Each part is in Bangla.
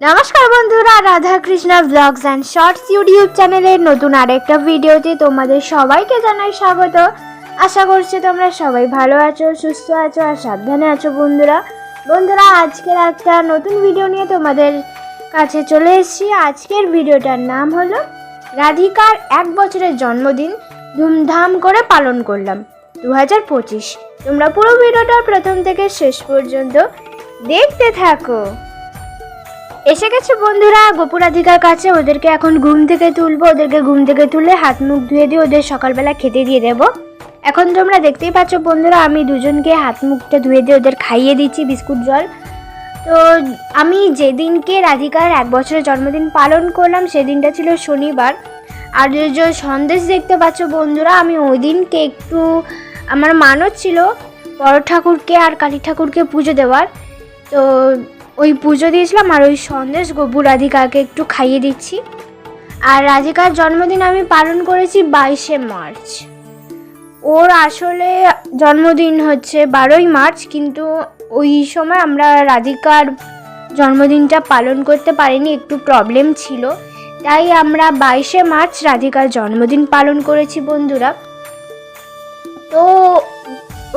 নমস্কার বন্ধুরা Radha Krishna blogs and shorts YouTube চ্যানেলের নতুন আরেকটা ভিডিওতে তোমাদের সবাইকে জানাই স্বাগত। আশা করছি তোমরা সবাই ভালো আছো, সুস্থ আছো আর সাবধানে আছো বন্ধুরা। বন্ধুরা, আজকের একটা নতুন ভিডিও নিয়ে তোমাদের কাছে চলে এসেছি। আজকের ভিডিওটার নাম হলো, রাধিকার এক বছরের জন্মদিন ধুমধাম করে পালন করলাম দু হাজার পঁচিশ। তোমরা পুরো ভিডিওটা প্রথম থেকে শেষ পর্যন্ত দেখতে থাকো। এসে গেছে বন্ধুরা গোপুরাধিকার কাছে। ওদেরকে এখন ঘুম থেকে তুলবো, ওদেরকে ঘুম থেকে তুলে হাত মুখ ধুয়ে দিয়ে ওদের সকালবেলা খেতে দিয়ে দেবো। এখন তোমরা দেখতেই পাচ্ছ বন্ধুরা, আমি দুজনকে হাত মুখটা ধুয়ে দিয়ে ওদের খাইয়ে দিচ্ছি বিস্কুট জল। তো আমি যেদিনকে রাধিকার এক বছরের জন্মদিন পালন করলাম, সেদিনটা ছিল শনিবার। আর যে সন্দেশ দেখতে পাচ্ছ বন্ধুরা, আমি ওই দিনকে একটু আমার মানত ছিল বড় ঠাকুরকে আর কালী ঠাকুরকে পুজো দেওয়ার। তো ওই পুজো দিয়েছিলাম আর ওই সন্দেশ গবু রাধিকাকে একটু খাইয়ে দিচ্ছি। আর রাধিকার জন্মদিন আমি পালন করেছি বাইশে মার্চ। ওর আসলে জন্মদিন হচ্ছে বারোই মার্চ, কিন্তু ওই সময় আমরা রাধিকার জন্মদিনটা পালন করতে পারিনি, একটু প্রবলেম ছিল। তাই আমরা বাইশে মার্চ রাধিকার জন্মদিন পালন করেছি বন্ধুরা। তো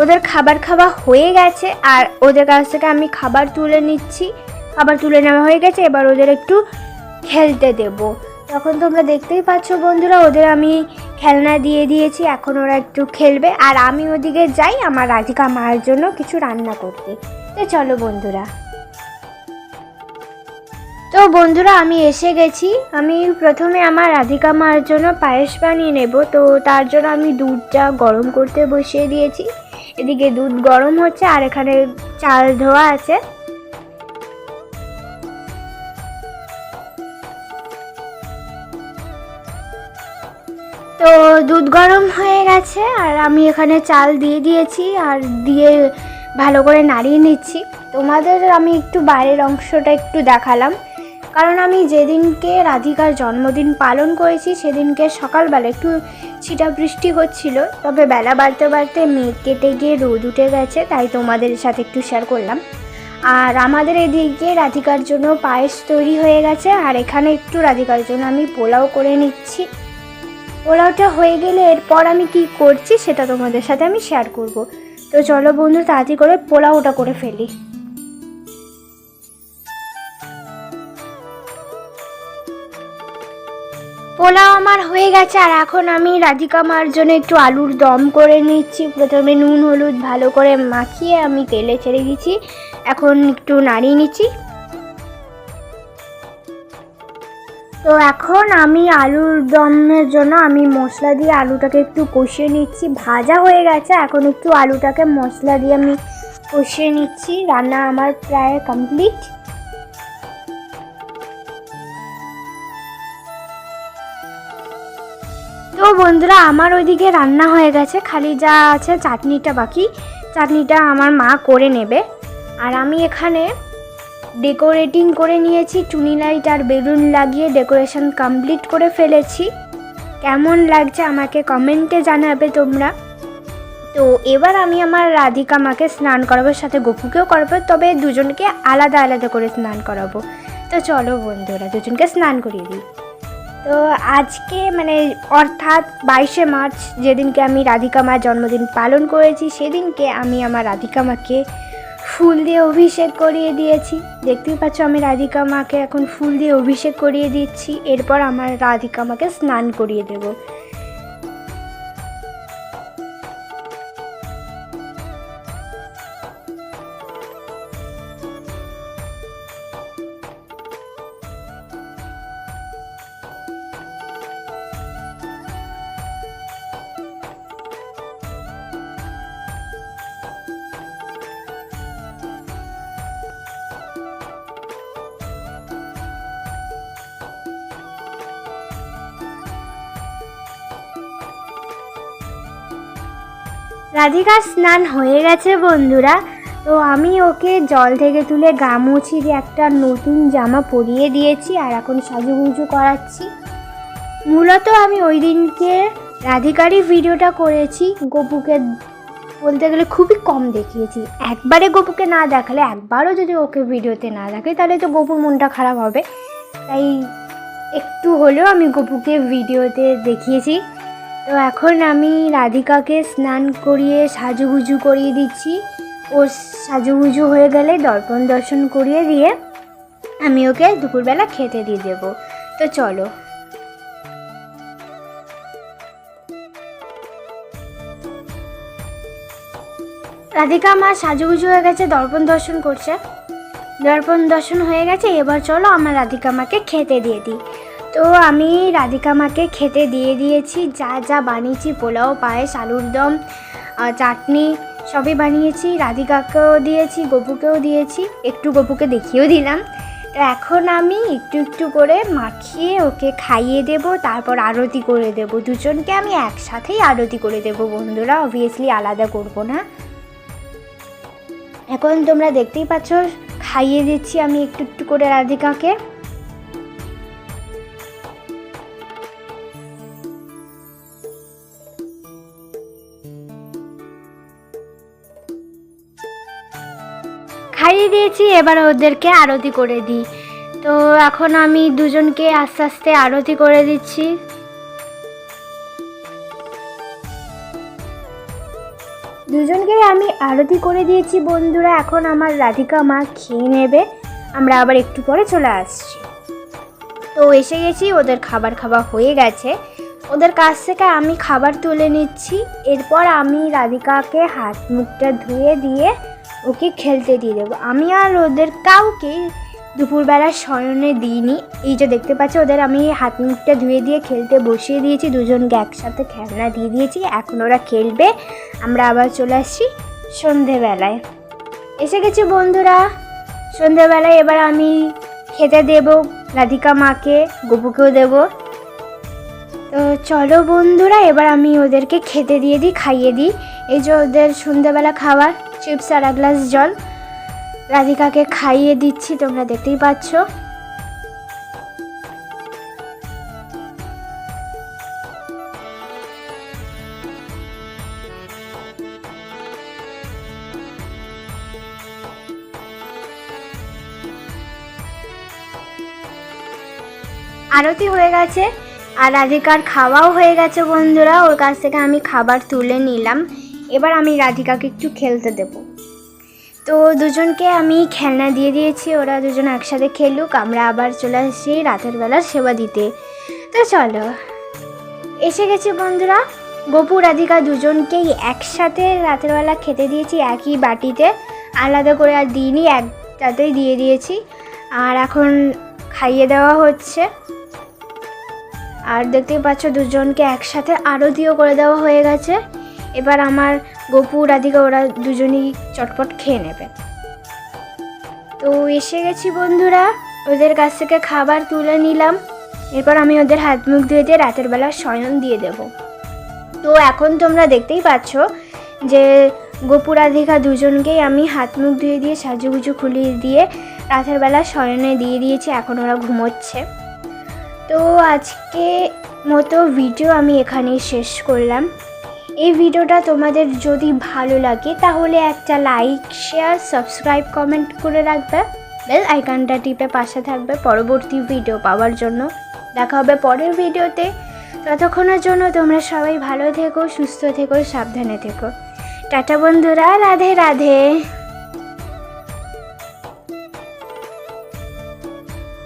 ওদের খাবার খাওয়া হয়ে গেছে আর ওদের কাছ থেকে আমি খাবার তুলে নিচ্ছি। খাবার তুলে নেওয়া হয়ে গেছে, এবার ওদের একটু খেলতে দেব। তখন তোমরা দেখতেই পাচ্ছ বন্ধুরা, ওদের আমি খেলনা দিয়ে দিয়েছি, এখন ওরা একটু খেলবে। আর আমি ওদিকে যাই আমার রাধিকা মায়ের জন্য কিছু রান্না করতে। তো চলো বন্ধুরা। তো বন্ধুরা, আমি এসে গেছি। আমি প্রথমে আমার রাধিকা মার জন্য পায়েস বানিয়ে নেব। তো তার জন্য আমি দুধটা গরম করতে বসিয়ে দিয়েছি। এদিকে দুধ গরম হচ্ছে আর এখানে চাল ধোয়া আছে। তো দুধ গরম হয়ে গেছে আর আমি এখানে চাল দিয়ে দিয়েছি আর দিয়ে ভালো করে নাড়িয়ে নিচ্ছি। তোমাদের আমি একটু বাইরের অংশটা একটু দেখালাম। কারণ আমি যেদিনকে রাধিকার জন্মদিন পালন করেছি, সেদিনকে সকালবেলা একটু ছিটা বৃষ্টি হচ্ছিল, তবে বেলা বাড়তে বাড়তে মেঘ কেটে গিয়ে রোদ উঠে গেছে, তাই তোমাদের সাথে একটু শেয়ার করলাম। আর আমাদের এদিকে রাধিকার জন্য পায়েস তৈরি হয়ে গেছে, আর এখানে একটু রাধিকার জন্য আমি পোলাও করে নিচ্ছি। পোলাওটা হয়ে গেলে এরপর আমি কি করছি, সেটা তোমাদের সাথে আমি শেয়ার করব। তো চলো বন্ধু, তাড়াতাড়ি করে পোলাওটা করে ফেলি। পোলাও আমার হয়ে গেছে, আর এখন আমি রাধিকা মার জন্য একটু আলুর দম করে নিচ্ছি। প্রথমে নুন, হলুদ ভালো করে মাখিয়ে আমি তেলে ছেড়ে দিচ্ছি। এখন একটু নাড়িয়ে নিচ্ছি। তো এখন আমি আলুর দমের জন্য আমি মশলা দিয়ে আলুটাকে একটু কষিয়ে নিচ্ছি। ভাজা হয়ে গেছে, এখন একটু আলুটাকে মশলা দিয়ে আমি কষিয়ে নিচ্ছি। রান্না আমার প্রায় কমপ্লিট তো বন্ধুরা, আমার ওইদিকে রান্না হয়ে গেছে। খালি যা আছে চাটনিটা বাকি। চাটনিটা আমার মা করে নেবে। আর আমি এখানে ডেকোরেটিং করে নিয়েছি, চুনি লাইট আর বেলুন লাগিয়ে ডেকোরেশন কমপ্লিট করে ফেলেছি। কেমন লাগছে আমাকে কমেন্টে জানাবে তোমরা। তো এবার আমি আমার রাধিকা মাকে স্নান করাবো, সাথে গপুকেও করাবো, তবে দুজনকে আলাদা আলাদা করে স্নান করাবো। তো চলো বন্ধুরা, দুজনকে স্নান করিয়ে দিই। তো আজকে মানে অর্থাৎ বাইশে মার্চ যেদিনকে আমি রাধিকা মার জন্মদিন পালন করেছি, সেদিনকে আমি আমার রাধিকা মাকে ফুল দিয়ে অভিষেক করিয়ে দিয়েছি। দেখতেই পাচ্ছ আমি রাধিকা মাকে এখন ফুল দিয়ে অভিষেক করিয়ে দিচ্ছি। এরপর আমার রাধিকা মাকে স্নান করিয়ে দেবো। রাধিকার স্নান হয়ে গেছে বন্ধুরা। তো আমি ওকে জল থেকে তুলে গা দিয়ে একটা নতুন জামা পরিয়ে দিয়েছি আর এখন সাজুগুজু করাচ্ছি। মূলত আমি ওই দিনকে রাধিকারই ভিডিওটা করেছি। গপুকে বলতে গেলে খুবই কম দেখিয়েছি। একবারে গপুকে না দেখালে একবারও যদি ওকে ভিডিওতে না দেখে, তাহলে তো গপুর মনটা খারাপ হবে। তাই একটু হলেও আমি গপুকে ভিডিওতে দেখিয়েছি। তো এখন আমি রাধিকাকে স্নান করিয়ে সাজুগুজু করিয়ে দিচ্ছি। ও সাজুগুজু হয়ে গেলে দর্পণ দর্শন করিয়ে দিয়ে আমি ওকে দুপুরবেলা খেতে দিয়ে দেবো। তো চলো। রাধিকা, মা, সাজুগুজু হয়ে গেছে, দর্পণ দর্শন করছে। দর্পণ দর্শন হয়ে গেছে, এবার চলো আমার রাধিকা মাকে খেতে দিয়ে দিই। তো আমি রাধিকা মাকে খেতে দিয়ে দিয়েছি, যা যা বানিয়েছি, পোলাও, পায়েস, আলুর দম চাটনি সবই বানিয়েছি। রাধিকাকেও দিয়েছি, গপুকেও দিয়েছি, একটু গপুকে দেখিয়েও দিলাম। তো এখন আমি একটু একটু করে মাখিয়ে ওকে খাইয়ে দেব, তারপর আরতি করে দেব। দুজনকে আমি একসাথেই আরতি করে দেব বন্ধুরা অবভিয়াসলি আলাদা করব না। এখন তোমরা দেখতেই পাচ্ছ, খাইয়ে দিচ্ছি আমি একটু একটু করে রাধিকাকে। খাইয়ে দিয়েছি, এবার ওদেরকে আরতি করে দিই। তো এখন আমি দুজনকে আস্তে আস্তে আরতি করে দিচ্ছি। দুজনকে আমি আরতি করে দিয়েছি, বন্ধুরা। এখন আমার রাধিকা মা খেয়ে নেবে। আমরা আবার একটু পরে চলে আসছি। তো এসে গেছি, ওদের খাবার খাওয়া হয়ে গেছে। ওদের কাছ থেকে আমি খাবার তুলে নিচ্ছি। এরপর আমি রাধিকাকে হাত মুখটা ধুয়ে দিয়ে ওকে খেলতে দিয়ে দেবো। আমি আর ওদের কাউকে দুপুরবেলা শয়নে দিইনি। এই যে দেখতে পাচ্ছি, ওদের আমি হাত মুখটা ধুয়ে দিয়ে খেলতে বসিয়ে দিয়েছি, দুজনকে একসাথে খেলনা দিয়ে দিয়েছি। এখন ওরা খেলবে। আমরা আবার চলে আসছি সন্ধেবেলায়। এসে গেছি বন্ধুরা। সন্ধেবেলায় এবার আমি খেতে দেব, রাধিকা মাকে, গপুকেও দেবো। তো চলো বন্ধুরা, এবার আমি ওদেরকে খেতে দিয়ে দিই, খাইয়ে দিই। এই যে ওদের সন্ধেবেলা খাবার। চিপস আর এক গ্লাস জল। রাধিকাকে খাইয়ে দিচ্ছি, তোমরা দেখতেই পাচ্ছ। আরতি হয়ে গেছে, আর রাধিকার খাওয়াও হয়ে গেছে বন্ধুরা। ওর কাছ থেকে আমি খাবার তুলে নিলাম। এবার আমি রাধিকাকে একটু খেলতে দেব। তো দুজনকে আমি খেলনা দিয়ে দিয়েছি, ওরা দুজন একসাথে খেলুক, আমরা আবার চলে আসি রাতের বেলা সেবা দিতে। তো চলো, এসে গেছি বন্ধুরা। গোপু, রাধিকা দুজনকেই একসাথে রাতের বেলা খেতে দিয়েছি একই বাটিতে। আলাদা করে আর দিইনি, একটাতেই দিয়ে দিয়েছি। আর এখন খাইয়ে দেওয়া হচ্ছে। আর দেখতেই পাচ্ছ দুজনকে একসাথে আরতিও করে দেওয়া হয়ে গেছে। এবার আমার গপু, রাধিকা ওরা দুজনেই চটপট খেয়ে নেবে। তো এসে গেছি বন্ধুরা, ওদের কাছ থেকে খাবার তুলে নিলাম। এরপর আমি ওদের হাত মুখ ধুয়ে দিয়ে রাতের বেলা শয়ন দিয়ে দেব। তো এখন তোমরা দেখতেই পাচ্ছ যে গপু, রাধিকা দুজনকেই আমি হাত মুখ ধুয়ে দিয়ে সাজুগুজু খুলিয়ে দিয়ে রাতের বেলা শয়নে দিয়ে দিয়েছি, এখন ওরা ঘুমোচ্ছে। তো আজকে মতো ভিডিও আমি এখানেই শেষ করলাম। এই ভিডিওটা তোমাদের যদি ভালো লাগে, তাহলে একটা লাইক শেয়ার সাবস্ক্রাইব কমেন্ট করে রাখবে। বেল আইকনটা টিপে পাশে থাকবে পরবর্তী ভিডিও পাওয়ার জন্য। দেখা হবে পরের ভিডিওতে। ততক্ষণের জন্য তোমরা সবাই ভালো থেকো, সুস্থ থেকো, সাবধানে থেকো। টাটা বন্ধুরা, রাধে রাধে।